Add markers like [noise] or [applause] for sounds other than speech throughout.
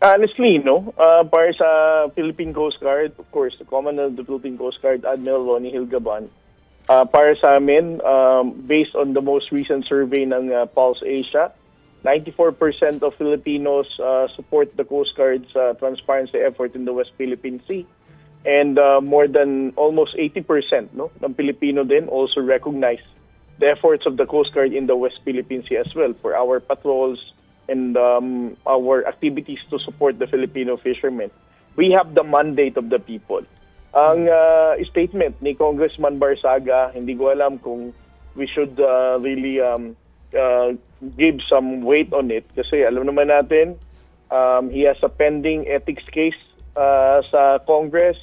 Honestly, no. Uh, para sa Philippine Coast Guard, of course, the Commandant of the Philippine Coast Guard, Admiral Ronnie Hilgaban, uh, para sa amin, um, based on the most recent survey ng uh, Pulse Asia, 94% of Filipinos uh, support the Coast Guard's uh, transparency effort in the West Philippine Sea. And uh, more than almost 80% no, ng Pilipino din also recognize the efforts of the Coast Guard in the West Philippine Sea as well for our patrols and um, our activities to support the Filipino fishermen. We have the mandate of the people. Ang uh, statement ni Congressman Barsaga, hindi ko alam kung we should uh, really um, uh, give some weight on it kasi alam naman natin um, he has a pending ethics case uh, sa Congress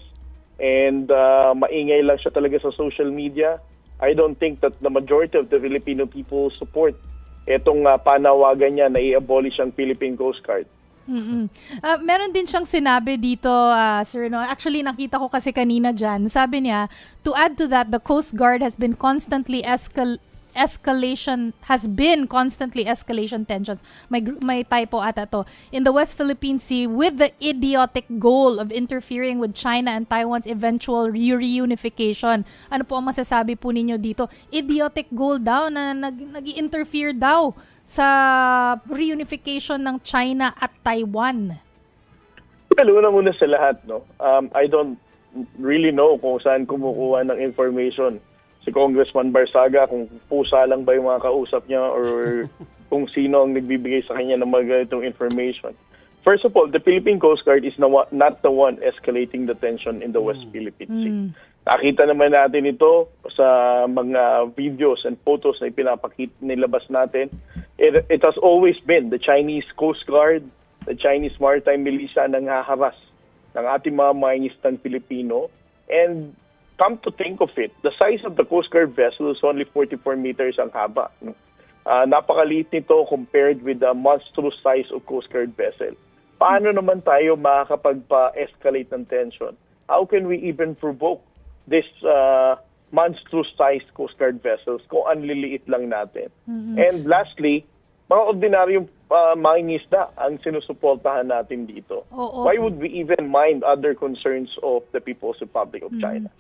and uh, maingay lang siya talaga sa social media. I don't think that the majority of the Filipino people support itong uh, panawagan niya na i-abolish ang Philippine Coast Guard. Mm-mm. Ah, meron din siyang sinabi dito, ah, sir. No? Actually, nakita ko kasi kanina dyan. Sabi niya, to add to that, the Coast Guard has been constantly escal escalation has been constantly escalation tensions. May gr- may typo ata to. In the West Philippine Sea with the idiotic goal of interfering with China and Taiwan's eventual re- reunification. Ano po ang masasabi po ninyo dito? Idiotic goal daw na nag nag-interfere daw sa reunification ng China at Taiwan. Well, una muna sa lahat, no? Um, I don't really know kung saan kumukuha ng information si Congressman Barsaga, kung pusa lang ba yung mga kausap niya or [laughs] kung sino ang nagbibigay sa kanya ng mga ganitong information. First of all, the Philippine Coast Guard is not the one escalating the tension in the West Philippine Sea. Nakita naman natin ito sa mga videos and photos na ipinapakita nilabas natin. It, it has always been the Chinese Coast Guard, the Chinese Maritime Militia nang haharas ng ating mga mangingistan Pilipino. And come to think of it, the size of the Coast Guard vessel is only 44 meters ang haba. Ah, napakaliit nito compared with the monstrous size of Coast Guard vessel. Paano naman tayo makakapagpa-escalate ng tension? How can we even provoke this uh, monstrous sized Coast Guard vessels kung anliliit lang natin? And lastly, mga ordinaryong uh, mangingisda ang sinusuportahan natin dito. Oo. Why would we even mind other concerns of the People's Republic of China?